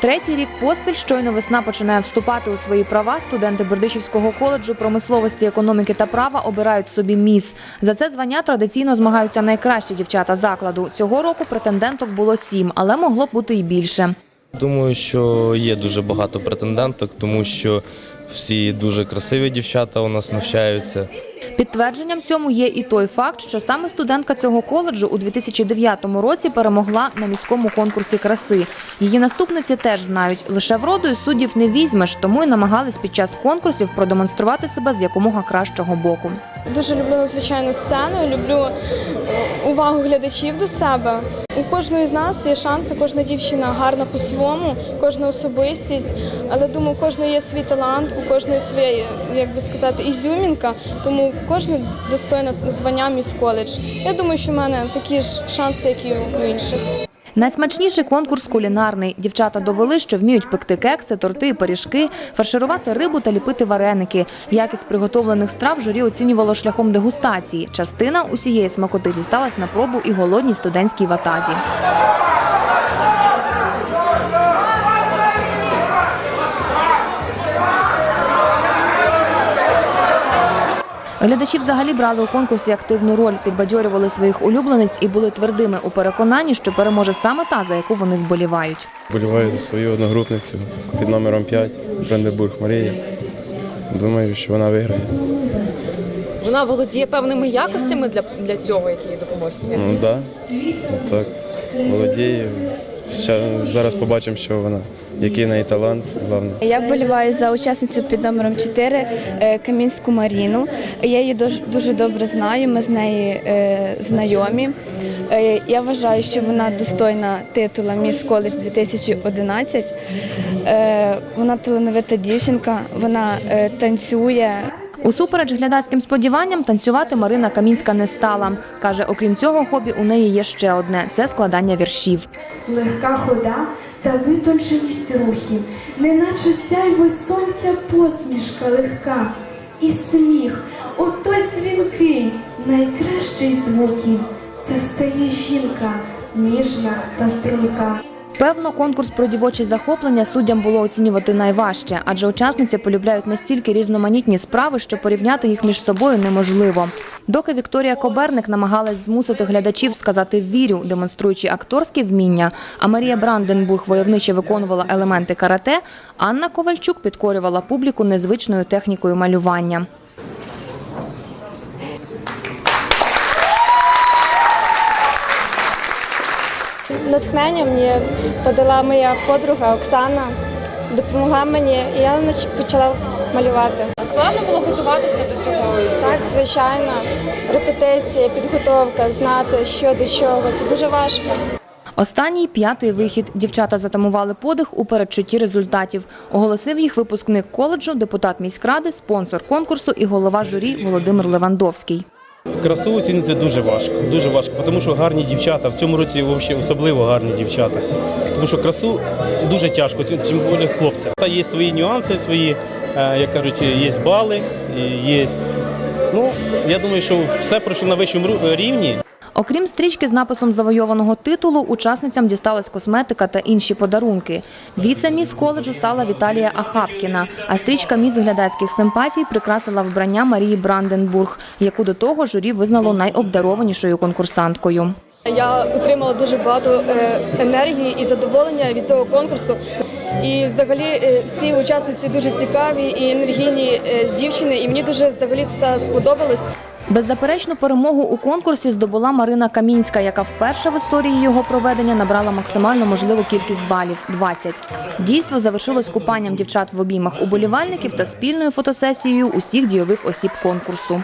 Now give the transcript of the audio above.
Третій рік поспіль щойно весна починає вступати у свої права. Студенти Бердичівського коледжу промисловості, економіки та права обирають собі міс. За це звання традиційно змагаються найкращі дівчата закладу. Цього року претенденток було сім, але могло бути і більше. Думаю, що є дуже багато претенденток, тому що всі дуже красиві дівчата у нас навчаються. Підтвердженням цьому є і той факт, що саме студентка цього коледжу у 2009 році перемогла на міському конкурсі краси. Її наступниці теж знають, лише вродою суддів не візьмеш, тому і намагались під час конкурсів продемонструвати себе з якомога кращого боку. Дуже люблю надзвичайну сцену, люблю увагу глядачів до себе. У кожної з нас є шанси, кожна дівчина гарна по-своєму, кожна особистість. Але думаю, у є свій талант, у кожної своя, як би сказати, ізюмінка, тому кожна достойна звання міс коледж. Я думаю, що в мене такі ж шанси, як і у інших. Найсмачніший конкурс кулінарний. Дівчата довели, що вміють пекти кекси, торти пиріжки, фарширувати рибу та ліпити вареники. Якість приготовлених страв журі оцінювало шляхом дегустації. Частина усієї смакоти дісталась на пробу і голодній студентській ватазі. Глядачі взагалі брали у конкурсі активну роль, підбадьорювали своїх улюблениць і були твердими у переконанні, що переможе саме та, за яку вони вболівають. Боліваю за свою одногрупницю під номером 5 Брандебург Марія. Думаю, що вона виграє. Вона володіє певними якостями для, для цього, які їй допоможуть. Ну да. так, володіє. Зараз побачимо, що вона, який неї талант, головне. Я вболіваю за учасницю під номером 4 е, Камінську Маріну. Я її дуже, добре знаю, ми з нею е, знайомі. Е, Я вважаю, що вона достойна титула Міс Коледж 2011. Е, Вона талановита дівчинка, вона танцює. Усупереч глядацьким сподіванням, танцювати Марина Камінська не стала. Каже, окрім цього хобі, у неї є ще одне це складання віршів. легка хода та витонченість рухів, неначе сяйво сонця посмішка легка, і сміх, отой дзвінкий, найкращий звуків. Це встає жінка, ніжна та струнка. Певно, конкурс про дівочі захоплення суддям було оцінювати найважче, адже учасниці полюбляють настільки різноманітні справи, що порівняти їх між собою неможливо. Доки Вікторія Коберник намагалась змусити глядачів сказати вірю, демонструючи акторські вміння, а Марія Бранденбург войовниче виконувала елементи карате, Анна Ковальчук підкорювала публіку незвичною технікою малювання. Натхнення мені подала моя подруга Оксана, допомогла мені, і я почала малювати. Складно було готуватися до цього. Так, звичайно, репетиція, підготовка, знати, що до чого. Це дуже важко. Останній п'ятий вихід. Дівчата затамували подих у передчутті результатів. Оголосив їх випускник коледжу, депутат міськради, спонсор конкурсу і голова журі Володимир Левандовський. Красу оцінити дуже важко, дуже важко, тому що гарні дівчата, в цьому році особливо гарні дівчата. Тому що красу дуже тяжко, тим більше хлопця. Та є свої нюанси, свої, е, як кажуть, є бали, є. Ну, я думаю, що все пройшло на вищому рівні. Окрім стрічки з написом завойованого титулу, учасницям дісталась косметика та інші подарунки. Віце-міс коледжу стала Віталія Ахапкіна, а стрічка міс глядацьких симпатій прикрасила вбрання Марії Бранденбург, яку до того журі визнало найобдарованішою конкурсанткою. Я отримала дуже багато е, енергії і задоволення від цього конкурсу. І взагалі е, всі учасниці дуже цікаві і енергійні е, дівчини, і мені дуже взагалі це все сподобалось. Беззаперечну перемогу у конкурсі здобула Марина Камінська, яка вперше в історії його проведення набрала максимально можливу кількість балів 20. Дійство завершилось купанням дівчат в обіймах уболівальників та спільною фотосесією усіх дійових осіб конкурсу.